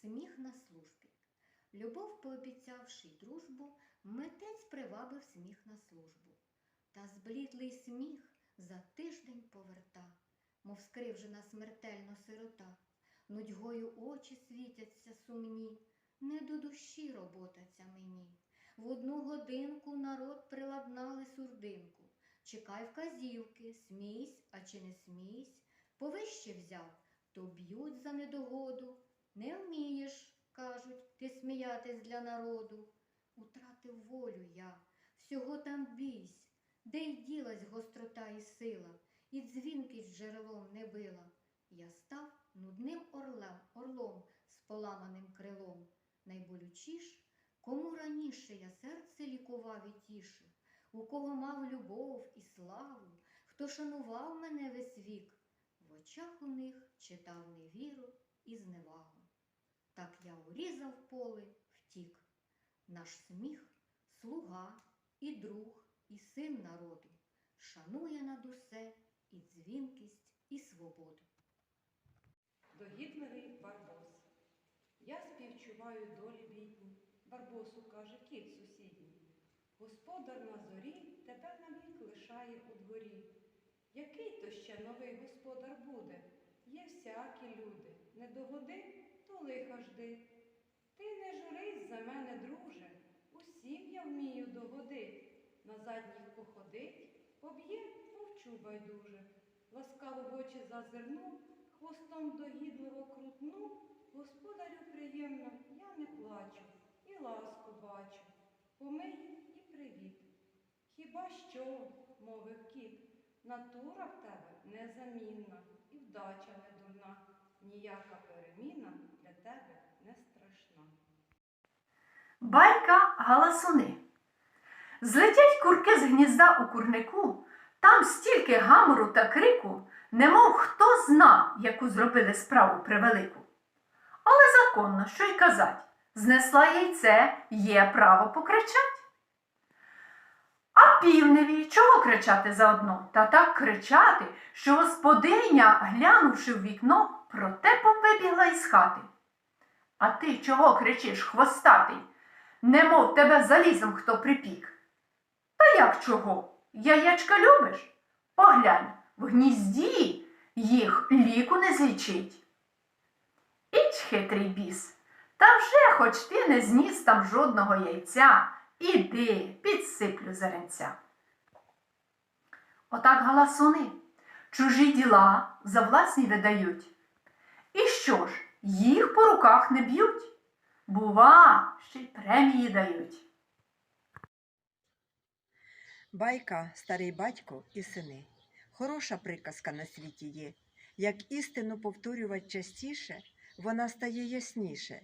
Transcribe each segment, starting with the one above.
Сміх на службі. Любов, пообіцявши дружбу, митець привабив сміх на службу. Та зблідлий сміх за тиждень поверта, мов скривжена смертельно сирота. Нудьгою очі світяться сумні, не до душі робота ця мені. В одну годинку народ приладнали сурдинку. Чекай вказівки, смійсь, а чи не смійсь. Повище взяв, то б'ють за недогоду. Не вмієш, кажуть, ти сміятись для народу. Утратив волю я, всього там бійсь, де й ділась гострота і сила, і дзвінкість джерелом не била. Я став нудним орлем, орлом з поламаним крилом. Найболючіш, кому раніше я серце лікував і тішив, у кого мав любов і славу, хто шанував мене весь вік, в очах у них читав невіру і зневагу. Так я урізав поле, втік. Наш сміх слуга і друг, і син народу, шанує над усе і дзвінкість, і свободу. Догідливий Барбос. Я співчуваю долі бідні, Барбосу каже кіт сусідній. Господар на зорі тебе навік лишає у дворі. Який то ще новий господар буде? Є всякі люди. Не догоди, то лиха жди. Ти не журись за мене, друже, усім я вмію догоди. На задніх походить, поб'є, мовчу байдуже. Ласкаво в очі зазирну, хвостом догідливо крутну. Господарю приємно, я не плачу, і ласку бачу. Помий і привіт. Хіба що, мовив кіт, натура в тебе незамінна, і вдача не дурна, ніяка переміна для тебе не страшна. Байка галасуни. Злетять курки з гнізда у курнику, там стільки гамору та крику, немов хто зна, яку зробили справу превелику. Але законно, що й казать, знесла яйце, є право покричать. А півневі чого кричати заодно? Та так кричати, що господиня, глянувши в вікно, протепом вибігла із хати. А ти чого кричиш, хвостатий? Немов тебе залізом хто припік. Та як чого? Яєчка любиш? Поглянь, в гнізді їх ліку не злічить. Іч хитрий біс, та вже хоч ти не зніс там жодного яйця, іди, підсиплю зеренця. Отак галасуни, чужі діла за власні видають. Що ж, їх по руках не б'ють? Бува, ще й премії дають. Байка Старий батько і сини. Хороша приказка на світі є. Як істину повторювати частіше, вона стає ясніше.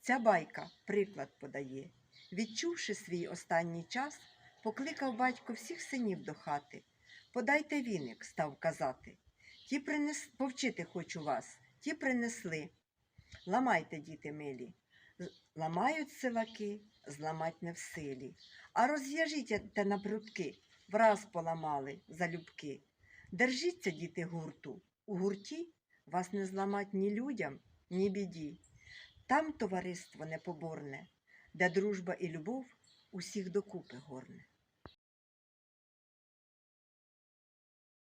Ця байка приклад подає. Відчувши свій останній час, покликав батько всіх синів до хати. Подайте віник, став казати. Ті принес... повчити хочу вас, ті принесли. Ламайте, діти милі. Ламають силаки, зламать не в силі. А розв'яжіть те на прутки, враз поламали залюбки. Держіться, діти, гурту. У гурті вас не зламать ні людям, ні біді. Там товариство непоборне, де дружба і любов усіх докупи горне.